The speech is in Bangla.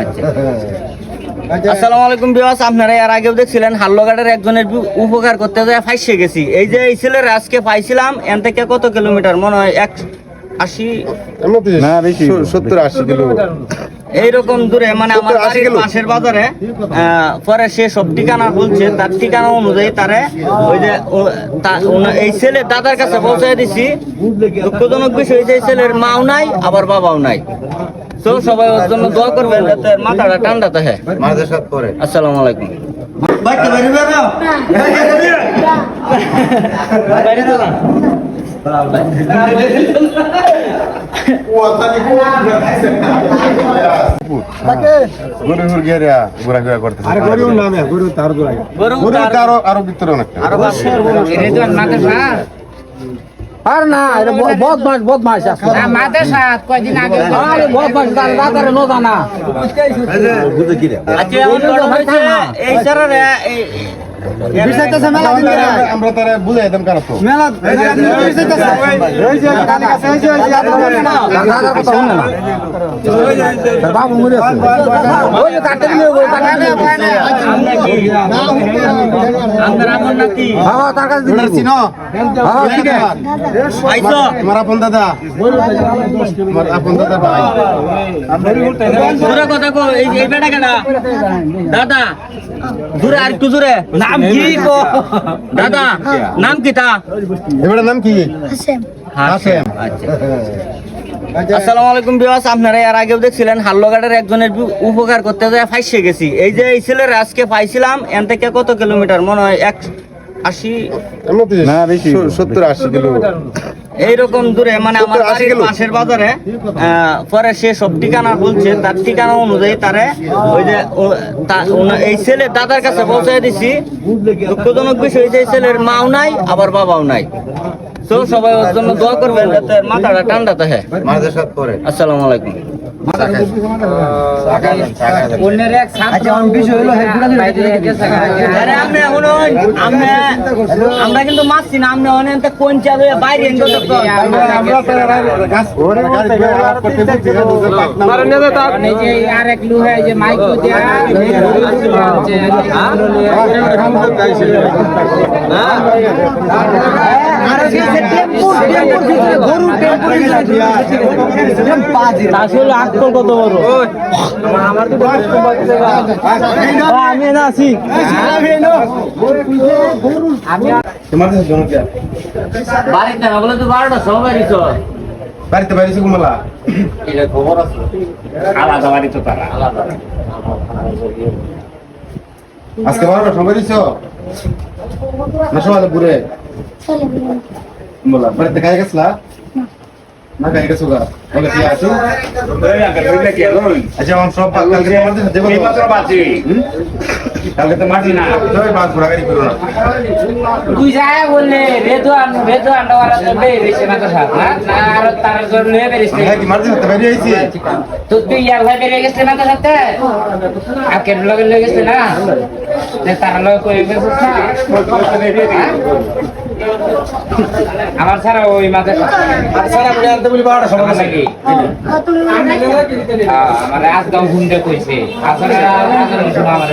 আচ্ছা। আসসালামু আলাইকুম বিয়াস আপনারা এর আগেও দেখছিলেন হাল্লোঘাটের একজনের উপকার করতে যায় ফাইসে গেছি। এই যে এই ছেলের আজকে পাইছিলাম এন থেকে কত কিলোমিটার? মনে হয় এক আশি? না বেশি। সত্তর আশি কিলো। এইরকম দূরে মানে আমার 70 বাড়ির পাশের বাজারে পরে সে সব ঠিকানা বলছে তার ঠিকানা অনুযায়ী তারে ওই যে এই ছেলে দাদার কাছে পৌঁছায় দিছি। দুঃখজনক বিষয় যে এই ছেলের মাও নাই আবার বাবাও নাই। তো সবাই ওর জন্য দোয়া করবেন যাতে মাথাটা ঠান্ডা থাকে। মাঝে সাত পরে আসসালামু আলাইকুম। বাইরে বেরো বাইরে না গরু তার আরও ভিতরে অনেকটা আরও না এটা বদমাস বদমাস আসলে আরে বদমাস তার রাতারে নো জানা আচ্ছা এই স্যারেরা এই- আমরা- তারা বুঝাই দেন কারও তো? মেলা না না বাবু মরে বাবা তার কাছে আছে পাইছো? আমার আপন দাদা। আমার আপন দাদা ভাই। কথা এই বেটা? দাদা জোরে আর একটু জোরে। নাম কি? দাদা নাম কি তা? এবারে নাম কি? হাসেম। হাসেম আচ্ছা। আসসালামু আলাইকুম বিওয়াস আপনারা এর আগেও দেখছিলেন হাল্লোঘাটের একজনের উপকার করতে যায় ফাইসে গেছি। এই যে এই ছেলের আজকে পাইছিলাম এন থেকে কত কিলোমিটার? মনে হয় এক আশি? না বেশি। সত্তর আশি কিলো। এইরকম দূরে মানে আমার বাড়ির পাশের বাজারে পরে সে সব ঠিকানা বলছে তার ঠিকানা অনুযায়ী তারে ওই যে এই ছেলে দাদার কাছে পৌঁছায় দিছি। দুঃখজনক বিষয় যে এই ছেলের মাও নাই আবার বাবাও নাই। তো সবাই ওর জন্য দোয়া করবেন যাতে মাথাটা ঠান্ডা থাকে। আসসালামু আলাইকুম। আচ্ছা আরে আমরা কিন্তু মারছি না আপনি অনেক কোন চাবে বাইরে আমরা গাড়ি দিয়ে আলাপ করতে বুঝছি না আসলে আক্কল কত বড়? আমি না আছি। কি বাড়িতে না বলে তো বারোটা সবাই বাড়িতে বাইরেছি কুমলা খবর আছে। আলাদা বাড়ি তো তারা। আলাদা। আজকে বারোটা সময় দিছ না সকালে ঘুরে। চলে বলা বাড়িতে খাই গেছলা? না। খাই গেছো গা। বলে কি আছো? আচ্ছা আমার সব কালকে কালকে তো মাটি না। করো না। তুই যায় বললে ওরা তো বেরিয়েছে না তো সাথ না? না আর তার জন্য বেরিয়েছে হ্যাঁ কি বেরিয়ে আইছি? তো তুই ইয়ার ভাই বেরিয়ে গেছে না তো সাথে আর কেন লগে লগে গেছে না? তার লগে না হ্যাঁ? আমার ছাড়া ওই মাঝে ছাড়া বলে আনতে বলি বারোটা সময় নাকি কত হ্যাঁ, আমার আজগাঁও হুন্ডে কইছে। আসলে আমার